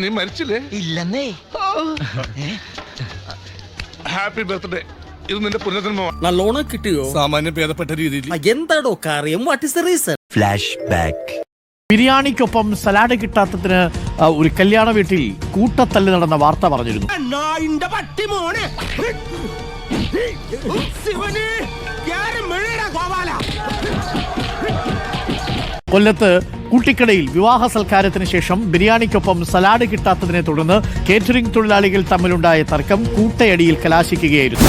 നീ മരിച്ചില്ലേ? ഇല്ലെന്നേ. Happy birthday ഇത് നിന്റെ പുനർജന്മമാണ്. നല്ലോണം കിട്ടിയോ? സാമാന്യം ഭേദപ്പെട്ട രീതിയിൽ. എന്താടോ കാര്യം what is the reason flashback ബിരിയാണിക്കൊപ്പം salad കിട്ടാത്തതിന് ഒരു കല്യാണ വീട്ടിൽ കൂട്ടത്തല്ല് നടന്ന വാർത്ത പറഞ്ഞിരുന്നു. കൊല്ലത്ത് കൂട്ടിക്കടയിൽ വിവാഹ സൽക്കാരത്തിന് ശേഷം ബിരിയാണിക്കൊപ്പം സലാഡ് കിട്ടാത്തതിനെ തുടർന്ന് കേറ്ററിംഗ് തൊഴിലാളികൾ തമ്മിലുണ്ടായ തർക്കം കൂട്ടയടിയിൽ കലാശിക്കുകയായിരുന്നു.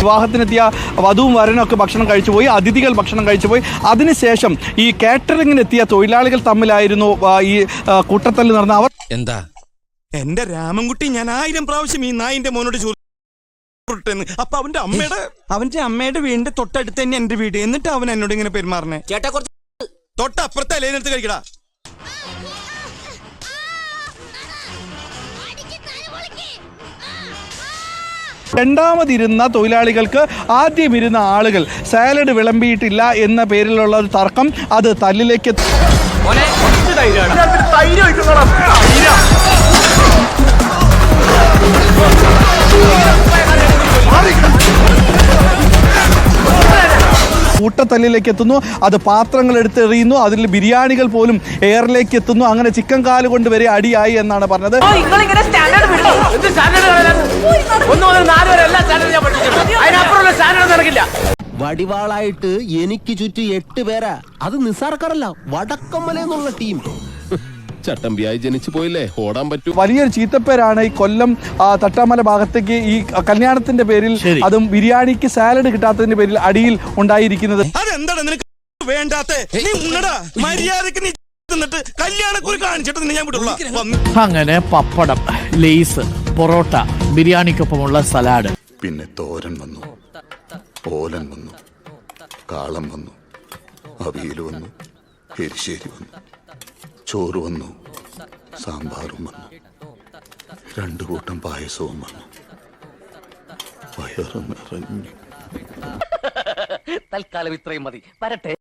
വിവാഹത്തിനെത്തിയ വധുവും വരനും ഒക്കെ ഭക്ഷണം കഴിച്ചു പോയി അതിഥികൾ ഭക്ഷണം കഴിച്ചു പോയി. അതിനുശേഷം ഈ കാറ്ററിംഗിനെത്തിയ തൊഴിലാളികൾ തമ്മിലായിരുന്നു ഈ കൂട്ടത്തല്ല് നടന്ന അവർ എന്താ? എന്റെ രാമൻകുട്ടി ഞാൻ ആയിരം പ്രാവശ്യം ഈ നായിന്റെ മോനോട് ചോദിച്ചു അപ്പൊ അവന്റെ അമ്മയുടെ അവന്റെ അമ്മയുടെ വീടിന്റെ തൊട്ടടുത്ത് തന്നെ എന്റെ വീട്. എന്നിട്ട് അവൻ എന്നോട് ഇങ്ങനെ പെരുമാറണേ? ചേട്ടാ കുറച്ച് തൊട്ടപ്പുറത്തെ അലേനെടുത്ത് കഴിക്കടാ. രണ്ടാമതിരുന്ന തൊഴിലാളികൾക്ക് ആദ്യം ഇരുന്ന ആളുകൾ സാലഡ് വിളമ്പിയിട്ടില്ല എന്ന പേരിലുള്ള ഒരു തർക്കം അത് തല്ലിലേക്ക് എത്തി. കൂട്ടത്തല്ലിലേക്ക് എത്തുന്നു. അത് പാത്രങ്ങൾ എടുത്തെറിയുന്നു. അതിൽ ബിരിയാണികൾ പോലും എയറിലേക്ക് എത്തുന്നു. അങ്ങനെ ചിക്കൻ കാൽ കൊണ്ട് വരെ അടിയായി എന്നാണ് പറഞ്ഞത്. നിങ്ങളിങ്ങനെ സ്റ്റാൻഡേർഡ് വിടോ എന്ത് സ്റ്റാൻഡേർഡ് ഒന്ന് മുതൽ നാല് വരെ എല്ലാ സ്റ്റാൻഡേർഡ് ഞാൻ പഠിച്ചിട്ടുണ്ട് സ്റ്റാൻഡേർഡ് നടക്കില്ല. വടിവാളായിട്ട് എനിക്ക് ചുറ്റും എട്ട് പേരാ. അത് നിസാർക്കാരല്ല വടക്കമ്മലെന്നുള്ള ടീം. ചട്ടമ്പിയായി ജനിച്ചു പോയില്ലേ? ഓടാൻ പറ്റും. വലിയൊരു ചീത്തപ്പേരാണ് ഈ കൊല്ലം തട്ടാമല ഭാഗത്തേക്ക് ഈ കല്യാണത്തിന്റെ പേരിൽ അതും ബിരിയാണിക്ക് സാലഡ് കിട്ടാത്തതിന്റെ പേരിൽ അടിയിൽ ഉണ്ടായിരിക്കുന്നത്. അതെന്താണ് നിനക്ക് വേണ്ടാത്ത? നീ ഉണ്ണടാ. മര്യാദയ്ക്ക് നീ എന്നിട്ട് കല്യാണക്കുറി കാണിച്ചിട്ട് നിന്നെ ഞാൻ അങ്ങനെ പപ്പടം ലേസ് പൊറോട്ട ബിരിയാണിക്കൊപ്പമുള്ള സലാഡ്. പിന്നെ തോരൻ വന്നു. ഓലൻ വന്നു. കാളം വന്നു. അവിയൽ വന്നു. എരിശ്ശേരി വന്നു. ചോറ് വന്നു. സാമ്പാറും വന്നു. രണ്ടു കൂട്ടം പായസവും വന്നു. വയറ് നിറഞ്ഞു. തൽക്കാലം ഇത്രയും മതി. വരട്ടെ.